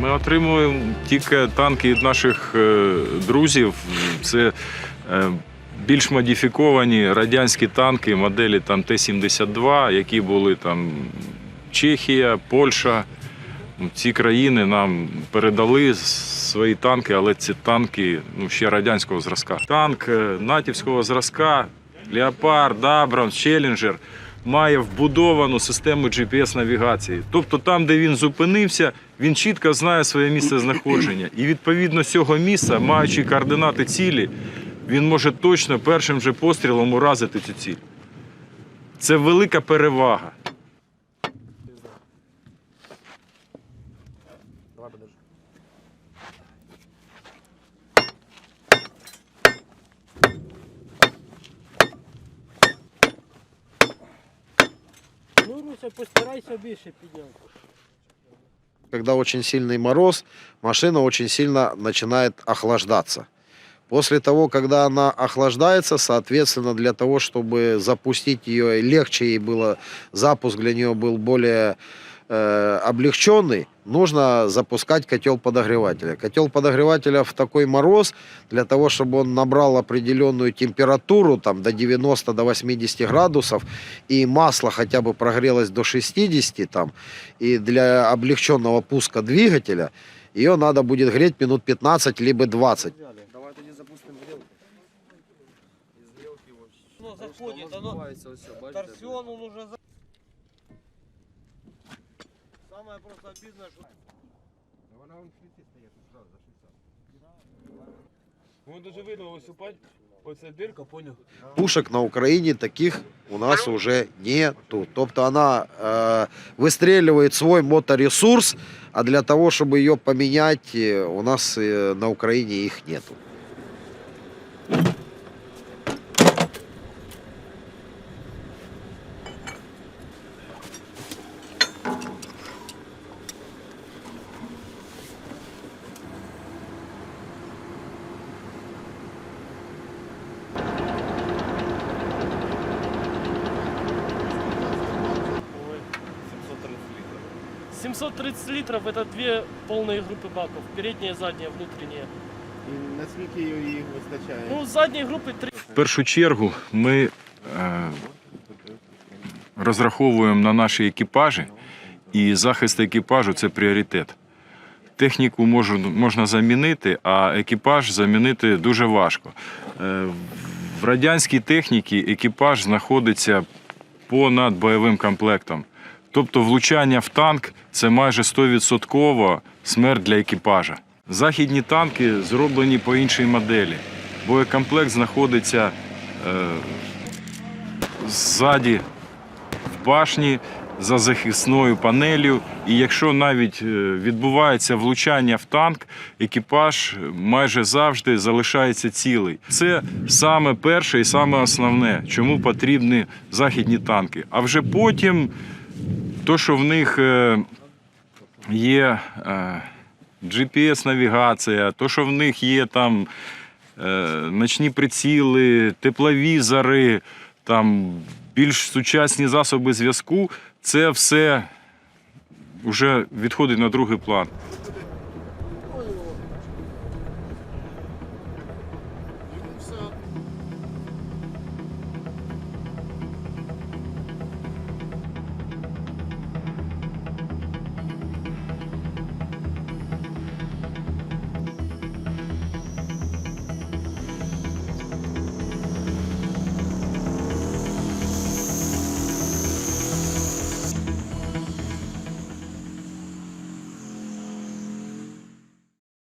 Ми отримуємо тільки танки від наших е, друзів. Це е, більш модифіковані радянські танки моделі там Т-72, які були там Чехія, Польща. Ці країни нам передали свої танки, але ці танки ну, ще радянського зразка. Танк е, натівського зразка, Леопард, Абрамс, Челленджер має вбудовану систему GPS-навігації. Тобто там, де він зупинився, він чітко знає своє місце знаходження. І відповідно з цього місця, маючи координати цілі, він може точно першим же пострілом уразити цю ціль. Це велика перевага. Ну, Руся, постарайся більше підняти. Когда очень сильный мороз, машина очень сильно начинает охлаждаться. После того, когда она охлаждается, соответственно, для того, чтобы запустить ее, легче ей было, запуск для нее был более э, облегченный, нужно запускать котел подогревателя. Котел подогревателя в такой мороз, для того, чтобы он набрал определенную температуру, там, до 90 до 80 градусов, и масло хотя бы прогрелось до 60, там, и для облегченного пуска двигателя ее надо будет греть минут 15 либо 20. Ну, заходить, оно... Торсион, он уже... за- Самое просто обидное, что... Вон даже видно, ось упать, оця дирка, поняв? Пушек на Украине таких у нас уже нету. Тобто она э, выстреливает свой моторесурс, а для того, чтобы ее поменять, э, у нас э, на Украине их нету. 730 литров это две полные группы баков. Передняя, задняя, внутренняя. І наскільки їх вистачає? Ну, задней группы три. В першу чергу ми е, розраховуємо на наші екіпажі, і захист екіпажу це пріоритет. Техніку можу, можна замінити, а екіпаж замінити дуже важко. Е, в радянській техніці екіпаж знаходиться понад бойовим комплектом. Тобто влучання в танк це майже 100% смерть для екіпажа. Західні танки зроблені по іншій моделі. Боєкомплект знаходиться е, ззаді в башні за захисною панелью. І якщо навіть е, відбувається влучання в танк, екіпаж майже завжди залишається цілий. Це саме перше і саме основне, чому потрібні західні танки. А вже потім, то, що в них е, є е, GPS-навігація, то, що в них є там е, ночні приціли, тепловізори, там більш сучасні засоби зв'язку, це все вже відходить на другий план.